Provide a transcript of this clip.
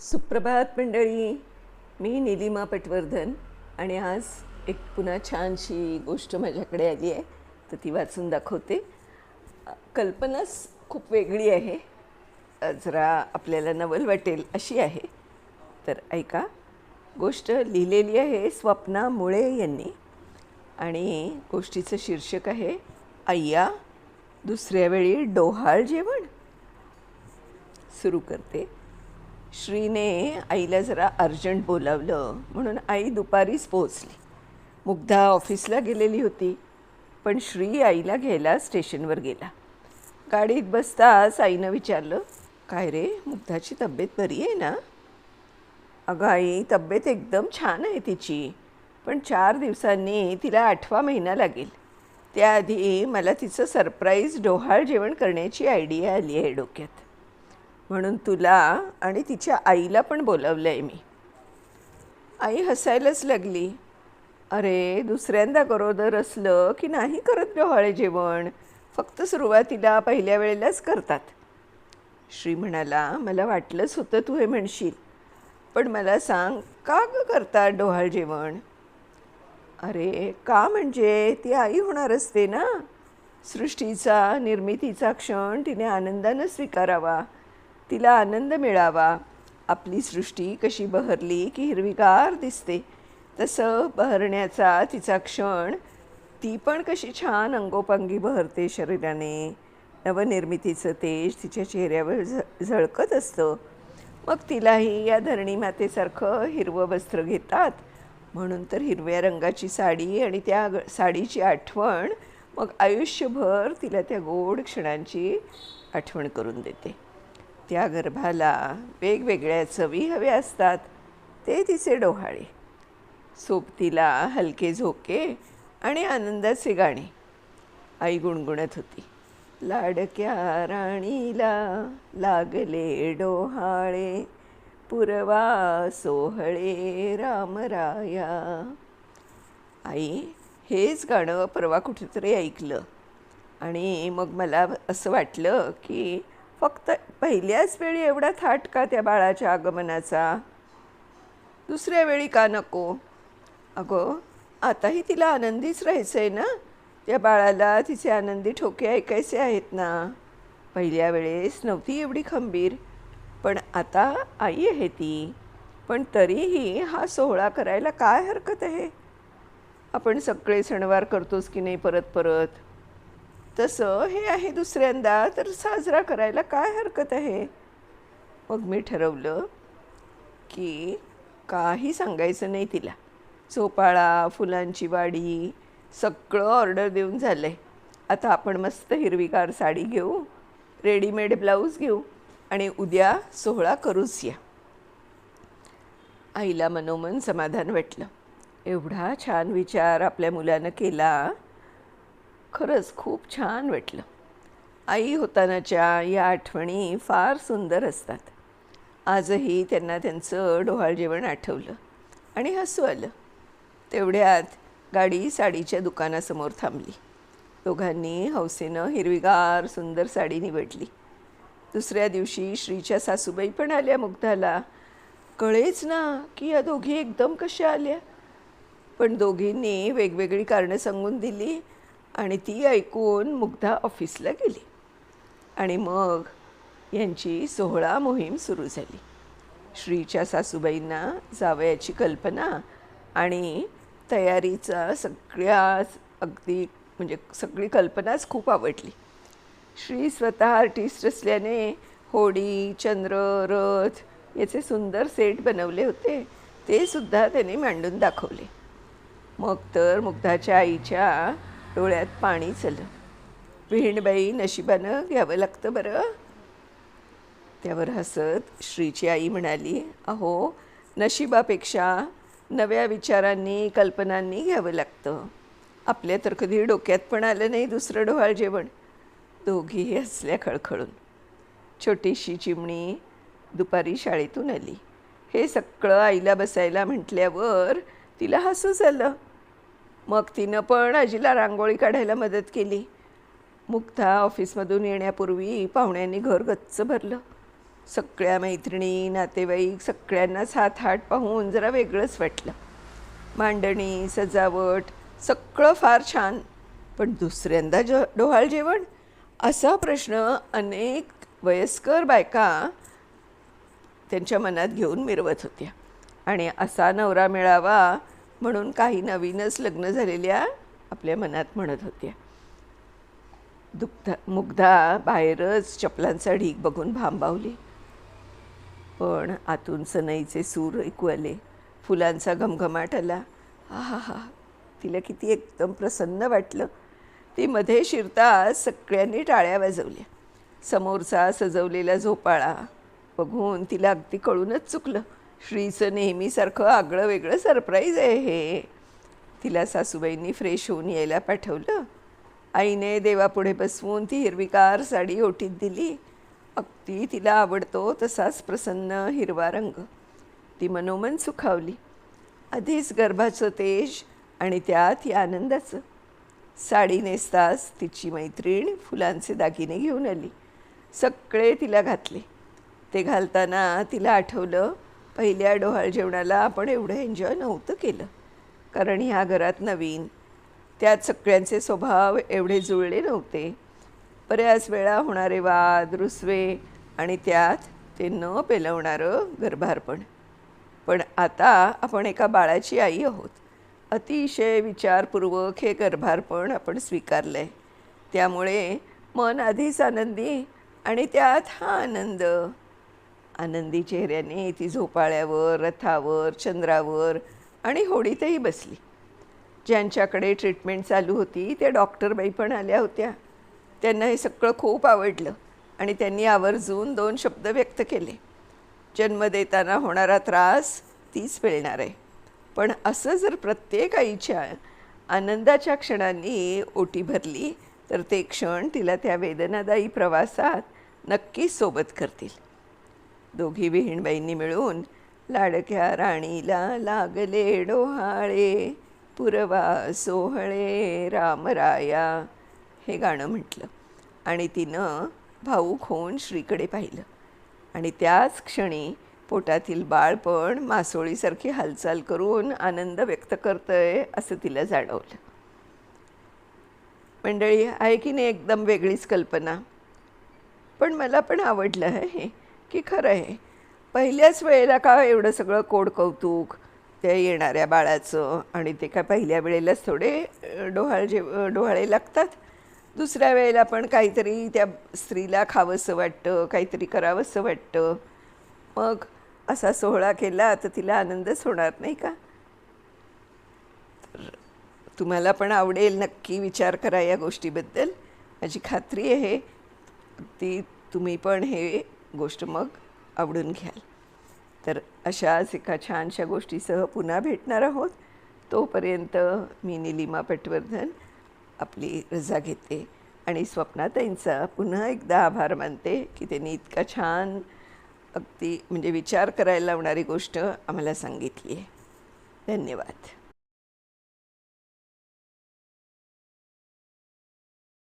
सुप्रभात मंडळी. मी निलिमा पटवर्धन आणि आज एक पुन्हा छानशी गोष्ट माझ्याकडे आली आहे तर ती वाचून दाखवते. कल्पनाच खूप वेगळी आहे. जरा आपल्याला नवल वाटेल अशी आहे. तर ऐका गोष्ट लिहिलेली आहे स्वप्ना मुळे यांनी आणि गोष्टीचं शीर्षक आहे अय्या दुसऱ्या वेळी डोहाळ जेवण. सुरू करते. श्रीने आईला जरा अर्जंट बोलावलं. म्हणून आई दुपारीच पोचली मुग्धा ऑफिसला गेलेली होती पण श्री आईला घ्यायला स्टेशनवर गेला. गाडीत बसताच आईनं विचारलं काय रे मुग्धाची तब्येत बरी आहे ना? अगं आई तब्येत एकदम छान आहे तिची पण चार दिवसांनी तिला आठवा महिना लागेल. त्याआधी मला तिचं सरप्राईज डोहाळ जेवण करण्याची आयडिया आली आहे डोक्यात. म्हणून तुला आणि तिच्या आईला पण बोलावलं आहे मी. आई हसायलाच लागली. अरे दुसऱ्यांदा गरोदर असलं की नाही करत डोहाळे जेवण? फक्त सुरुवातीला पहिल्या वेळेलाच करतात. श्री म्हणाला मला वाटलंच होतं तू हे म्हणशील पण मला सांग का ग करतात डोहाळ जेवण? अरे का म्हणजे? ती आई होणार असते ना. सृष्टीचा निर्मितीचा क्षण तिने आनंदानं स्वीकारावा. तिला आनंद मिळावा. आपली सृष्टी कशी बहरली की हिरवीगार दिसते. तसं बहरण्याचा तिचा क्षण ती पण कशी छान अंगोपांगी बहरते शरीराने. नवनिर्मितीचं तेज तिच्या चेहऱ्यावर झ झळकत असतं. मग तिलाही या धरणी मातेसारखं हिरवं वस्त्र घेतात. म्हणून तर हिरव्या रंगाची साडी आणि त्या ग- साडीची आठवण मग आयुष्यभर तिला त्या गोड क्षणांची आठवण करून देते. त्या गर्भाला वेगवेगळ्या चवी हव्या असतात ते तिचे डोहाळे. सोबतीला हलके झोके आणि आनंदाचे गाणे. आई गुणगुणत होती. लाडक्या राणीला लागले डोहाळे पुरवा सोहळे रामराया आई हेच गाणं परवा कुठेतरी ऐकलं आणि मग मला असं वाटलं की फक्त पहिल्याच वेळी एवढा थाट का त्या बाळाच्या आगमनाचा? दुसऱ्या वेळी का नको? अगं आताही तिला आनंदीच राहायचं आहे ना? त्या बाळाला तिचे आनंदी ठोके ऐकायचे आहेत ना? पहिल्या वेळेस नव्हती एवढी खंबीर पण आता आई आहे ती. पण तरीही हा सोहळा करायला काय हरकत आहे? आपण सगळे सणवार करतोच की नाही परत परत? तसं हे आहे दुसऱ्यांदा तर साजरा करायला काय हरकत आहे? मग मी ठरवलं की काही सांगायचं नाही तिला. झोपाळा फुलांची वाडी सगळं ऑर्डर देऊन झालं आहे आता आपण मस्त हिरवीगार साडी घेऊ रेडीमेड ब्लाऊज घेऊ आणि उद्या सोहळा करूच या. आईला मनोमन समाधान वाटलं. एवढा छान विचार आपल्या मुलानं केला. खरंच खूप छान वाटलं. आई होतानाच्या या आठवणी फार सुंदर असतात. आजही त्यांना त्यांचं डोहाळ जेवण आठवलं आणि हसू आलं. तेवढ्यात गाडी साडीच्या दुकानासमोर थांबली. दोघांनी हौसेनं हिरवीगार सुंदर साडी निवडली. दुसऱ्या दिवशी श्रीच्या सासूबाई पण आल्या मुग्धाला. कळेच ना की या दोघी एकदम कशा आल्या? पण दोघींनी वेगवेगळी कारणं सांगून दिली आणि ती ऐकून मुग्धा ऑफिसला गेली. आणि मग यांची सोहळा मोहीम सुरू झाली. श्रीच्या सासूबाईंना जावयाची कल्पना आणि तयारीचा सगळ्याच अगदी म्हणजे सगळी कल्पनाच खूप आवडली. श्री स्वतः आर्टिस्ट असल्याने होडी चंद्र रथ याचे सुंदर सेट बनवले होते ते सुद्धा त्यांनी मांडून दाखवले. मग तर मुग्धाच्या आईच्या डोळ्यात पाणी झालं विहीणबाई नशिबानं घ्यावं लागतं बरं. त्यावर हसत श्रीची आई म्हणाली अहो नशिबापेक्षा नव्या विचारांनी कल्पनांनी घ्यावं लागतं. आपल्या तर कधी डोक्यात पण आलं नाही दुसरं डोहाळ जेवण. दोघीही हसल्या खळखळून. छोटीशी चिमणी दुपारी शाळेतून आली. हे सगळं आईला बसायला म्हटल्यावर तिला हसू झालं. मग तिनं पण आजीला रांगोळी काढायला मदत केली. मुक्ता ऑफिसमधून येण्यापूर्वी पाहुण्यांनी घर गच्च भरलं. सगळ्या मैत्रिणी नातेवाईक सगळ्यांनाच हात हात पाहून जरा वेगळंच वाटलं. मांडणी सजावट सगळं फार छान. पण दुसऱ्यांदा ज डोहाळ जेवण? असा प्रश्न अनेक वयस्कर बायका त्यांच्या मनात घेऊन मिरवत होत्या. आणि असा नवरा मिळावा म्हणून काही नवीनच लग्न झालेल्या आपल्या मनात म्हणत होत्या दुग्धा मुग्धा बाहेरच चपलांचा ढीक बघून भांबावली. पण आतून सनईचे सूर ऐकू आले. फुलांचा घमघमाट आला. हा हा हा तिला किती एकदम प्रसन्न वाटलं. ती मध्ये शिरता सगळ्यांनी टाळ्या वाजवल्या. समोरचा सजवलेला झोपाळा बघून तिला अगदी कळूनच चुकलं. श्रीचं नेहमीसारखं आगळं वेगळं सरप्राईज आहे हे. तिला सासूबाईंनी फ्रेश होऊन यायला पाठवलं. आईने देवापुढे बसवून ती हिरवीकार साडी ओटीत दिली. अगदी तिला आवडतो तसाच प्रसन्न हिरवा रंग. ती मनोमन सुखावली. आधीच गर्भाचं तेज आणि त्यात या आनंदाचं. साडी नेसताच तिची मैत्रीण फुलांचे दागिने घेऊन आली. सगळे तिला घातले. ते घालताना तिला आठवलं पहिल्या डोहाळ जेवणाला आपण एवढं एन्जॉय नव्हतं केलं. कारण ह्या घरात नवीन त्यात सगळ्यांचे स्वभाव एवढे जुळले नव्हते. बऱ्याच वेळा होणारे वाद रुसवे आणि त्यात ते न पेलवणारं गर्भारपण. पण आता आपण एका बाळाची आई आहोत. अतिशय विचारपूर्वक हे गर्भारपण आपण स्वीकारलं आहे त्यामुळे मन आधीच आनंदी आणि त्यात हा आनंद आनंदी चेहऱ्याने ती झोपाळ्यावर रथावर चंद्रावर आणि होडीतही बसली. ज्यांच्याकडे ट्रीटमेंट चालू होती त्या डॉक्टरबाई पण आल्या होत्या. त्यांना हे सगळं खूप आवडलं आणि त्यांनी आवर्जून दोन शब्द व्यक्त केले. जन्म देताना होणारा त्रास तीच मिळणार आहे. पण असं जर प्रत्येक आईच्या आनंदाच्या क्षणांनी ओटी भरली तर ते क्षण तिला त्या वेदनादायी प्रवासात नक्कीच सोबत करतील. दोघी बहिणबाईंनी मिळून लाडक्या राणीला लागले डोहाळे पुरवा सोहळे रामराया हे गाणं म्हटलं. आणि तिनं भाऊक होऊन श्रीकडे पाहिलं. आणि त्याच क्षणी पोटातील बाळपण मासोळीसारखी हालचाल करून आनंद व्यक्त करतंय असं तिला जाणवलं. मंडळी आहे की नाही एकदम वेगळीच कल्पना? पण मला पण आवडलं आहे हे. की खरं आहे. पहिल्याच वेळेला का एवढं सगळं कोड कौतुक त्या येणाऱ्या बाळाचं आणि ते काय पहिल्या वेळेलाच थोडे डोहाळ जे डोहाळे लागतात. दुसऱ्या वेळेला पण काहीतरी त्या स्त्रीला खावंसं वाटतं काहीतरी करावंसं वाटतं. मग असा सोहळा केला तर तिला आनंदच होणार नाही का? तर तुम्हाला पण आवडेल नक्की विचार करा या गोष्टीबद्दल. माझी खात्री आहे ती तुम्ही पण हे गोष्ट मग आवडून घ्याल. तर अशाच एका छानशा गोष्टीसह पुन्हा भेटणार आहोत. तोपर्यंत मी निलिमा पटवर्धन आपली रजा घेते आणि स्वप्नाताईंचा पुन्हा एकदा आभार मानते की त्यांनी इतका छान अगदी म्हणजे विचार करायला लावणारी गोष्ट आम्हाला सांगितली आहे. धन्यवाद.